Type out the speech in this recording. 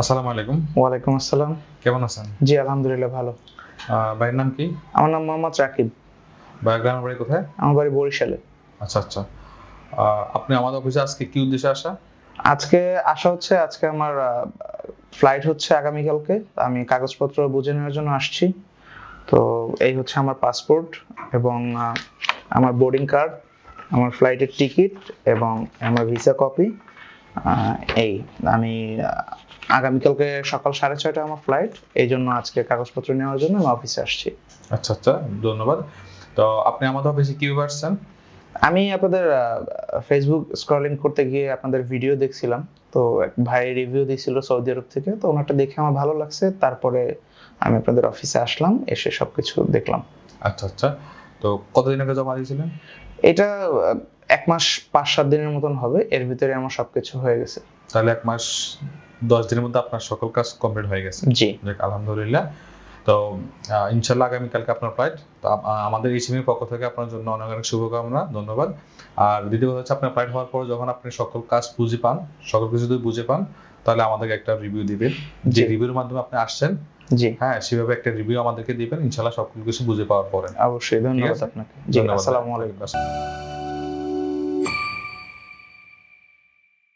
আসসালামু আলাইকুম। ওয়ালাইকুম আসসালাম। কেমন আছেন? জি আলহামদুলিল্লাহ ভালো। ভাইয়ের নাম কি? আমার নাম মোহাম্মদ রাকিব। ভাইয়ের গ্রামের বাড়ি কোথায়? আমার বাড়ি বরিশালে। আচ্ছা আচ্ছা। আপনি আমাদের অফিসে আজকে কি উদ্দেশ্যে আসা? আজকে আসা হচ্ছে আজকে আমার ফ্লাইট হচ্ছে আগামীকালকে। আমি কাগজপত্র বুঝে নেওয়ার জন্য আসছি। তো এই হচ্ছে আমার পাসপোর্ট এবং আমার বোর্ডিং কার্ড আমার ফ্লাইটের টিকিট এবং আমার ভিসা কপি এই আমি আগামীকালকে সকাল সাড়ে ছয়টা আমার ফ্লাইট এই জন্য আজকে কাগজপত্র নেওয়ার জন্য আমি অফিসে আসছি। আচ্ছা আচ্ছা ধন্যবাদ। তো আপনি আমাদের অফিসে কীভাবে আসছেন? আমি আপনাদের ফেসবুক স্ক্রলিং করতে গিয়ে আপনাদের ভিডিও দেখছিলাম। তো এক ভাই রিভিউ দিয়েছিল সৌদি আরব থেকে তো ওনারটা দেখে আমার ভালো লাগছে। তারপরে আমি আপনাদের অফিসে আসলাম এসে সবকিছু দেখলাম। আচ্ছা আচ্ছা তো কতদিন আগে জমা দিয়েছিলেন এটা এক মাস পাঁচ সাত দিনের মতন হবে এর ভিতরে আমার সবকিছু হয়ে গেছে। তাহলে এক মাস দশ দিনের মধ্যে আপনার সকল কাজ কমপ্লিট হয়ে গেছে। জি। আলহামদুলিল্লাহ। তো ইনশাল্লাহ আগামীকালকে আপনার ফ্লাইট তো আমাদের ইসিমির পক্ষ থেকে আপনার জন্য অনেক অনেক শুভকামনা ধন্যবাদ। আর দ্বিতীয় কথা হচ্ছে আপনার ফ্লাইট হওয়ার পর যখন আপনি সকল কাজ বুঝে পান সকল কিছু যদি বুঝে পান তাহলে আমাদেরকে একটা রিভিউ দিবেন। যে। রিভিউর মাধ্যমে আপনি আসছেন জি। হ্যাঁ সেভাবে একটা রিভিউ আমাদেরকে দিবেন ইনশাল্লাহ সকল কিছু বুঝে পাওয়ার পরে। অবশ্যই ধন্যবাদ আপনাকে। জি আসসালামু আলাইকুম।